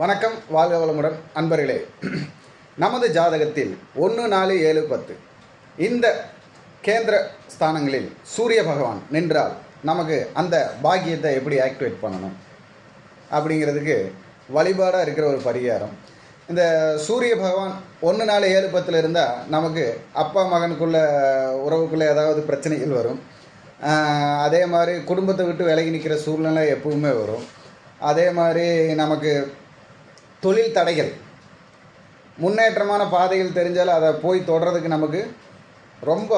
வணக்கம் வாழ்க வளமுடன் அன்பர்களே. நமது ஜாதகத்தில் ஒன்று நாலு ஏழு பத்து. இந்த கேந்திர ஸ்தானங்களில் சூரிய பகவான் நின்றால் நமக்கு அந்த பாக்கியத்தை எப்படி ஆக்டிவேட் பண்ணணும்? அப்படிங்கிறதுக்கு வழிபாடாக இருக்கிற ஒரு பரிகாரம். இந்த சூரிய பகவான் ஒன்று நாலு ஏழு பத்தில் இருந்தால் நமக்கு அப்பா மகனுக்குள்ள உறவுக்குள்ளே ஏதாவது பிரச்சனைகள் வரும். அதே மாதிரி குடும்பத்தை விட்டு விலகி நிற்கிற சூழ்நிலை எப்பவுமே வரும். அதே மாதிரி நமக்கு தொழில் தடைகள். முன்னேற்றமான பாதைகள் தெரிஞ்சாலும் அதை போய் தொடர்றதுக்கு நமக்கு ரொம்ப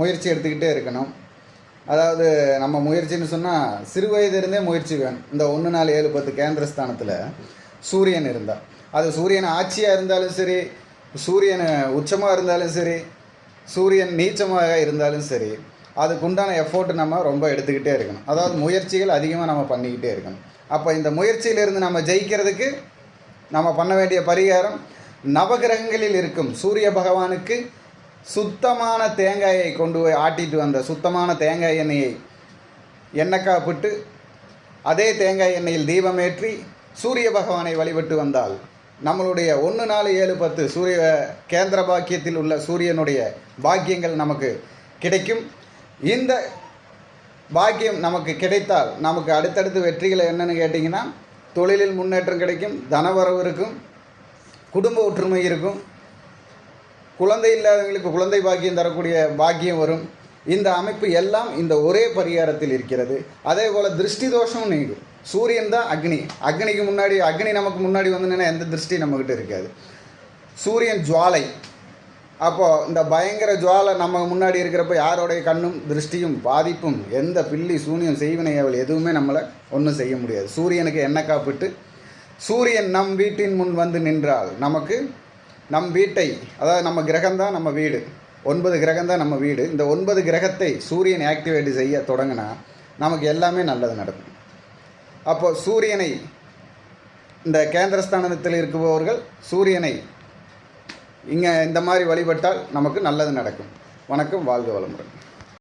முயற்சி எடுத்துக்கிட்டே இருக்கணும். அதாவது நம்ம முயற்சின்னு சொன்னால் சிறு வயதிலிருந்தே முயற்சி வேணும். இந்த ஒன்று நாலு ஏழு பத்து கேந்திரஸ்தானத்தில் சூரியன் இருந்தால் அது சூரியன் ஆட்சியாக இருந்தாலும் சரி சூரியன் உச்சமாக இருந்தாலும் சரி சூரியன் நீச்சமாக இருந்தாலும் சரி அதுக்குண்டான எஃபோர்ட் நம்ம ரொம்ப எடுத்துக்கிட்டே இருக்கணும். அதாவது முயற்சிகள் அதிகமாக நம்ம பண்ணிக்கிட்டே இருக்கணும். அப்போ இந்த முயற்சியிலிருந்து நம்ம ஜெயிக்கிறதுக்கு நம்ம பண்ண வேண்டிய பரிகாரம் நவகிரகங்களில் இருக்கும் சூரிய பகவானுக்கு சுத்தமான தேங்காயை கொண்டு போய் ஆட்டிட்டு வந்த சுத்தமான தேங்காய் எண்ணெயை எண்ணெய் புட்டு அதே தேங்காய் எண்ணெயில் தீபமேற்றி சூரிய பகவானை வழிபட்டு வந்தால் நம்மளுடைய ஒன்று நாலு ஏழு பத்து சூரிய கேந்திர பாக்கியத்தில் உள்ள சூரியனுடைய பாக்கியங்கள் நமக்கு கிடைக்கும். இந்த பாக்கியம் நமக்கு கிடைத்தால் நமக்கு அடுத்தடுத்து வெற்றிகள் என்னன்னு கேட்டிங்கன்னா தொழிலில் முன்னேற்றம் கிடைக்கும் தனவரவு இருக்கும் குடும்ப ஒற்றுமை இருக்கும். குழந்தை இல்லாதவங்களுக்கு குழந்தை பாக்கியம் தரக்கூடிய பாக்கியம் வரும். இந்த அமைப்பு எல்லாம் இந்த ஒரே பரிகாரத்தில் இருக்கிறது. அதே போல் திருஷ்டி தோஷமும் நீங்கும். சூரியன் தான் அக்னி. அக்னிக்கு முன்னாடி அக்னி நமக்கு முன்னாடி வந்துன்னா எந்த திருஷ்டி நம்மக்கிட்ட இருக்காது. சூரியன் ஜுவாலை. அப்போது இந்த பயங்கர ஜுவாலை நம்ம முன்னாடி இருக்கிறப்ப யாரோடைய கண்ணும் திருஷ்டியும் பாதிப்பும் எந்த பில்லி சூனியம் செய்வினை அவள் எதுவுமே நம்மளை ஒன்றும் செய்ய முடியாது. சூரியனுக்கு எண்ணெய் காப்பிட்டு சூரியன் நம் வீட்டின் முன் வந்து நின்றால் நமக்கு நம் வீட்டை அதாவது நம்ம கிரகம்தான் நம்ம வீடு. ஒன்பது கிரகம்தான் நம்ம வீடு. இந்த ஒன்பது கிரகத்தை சூரியன் ஆக்டிவேட் செய்ய தொடங்கினா நமக்கு எல்லாமே நல்லது நடக்கும். அப்போது சூரியனை இந்த கேந்திரஸ்தானத்தில் இருக்குபவர்கள் சூரியனை இங்கே இந்த மாதிரி வழிபட்டால் நமக்கு நல்லது நடக்கும். வணக்கம் வாழ்க வளமுடன்.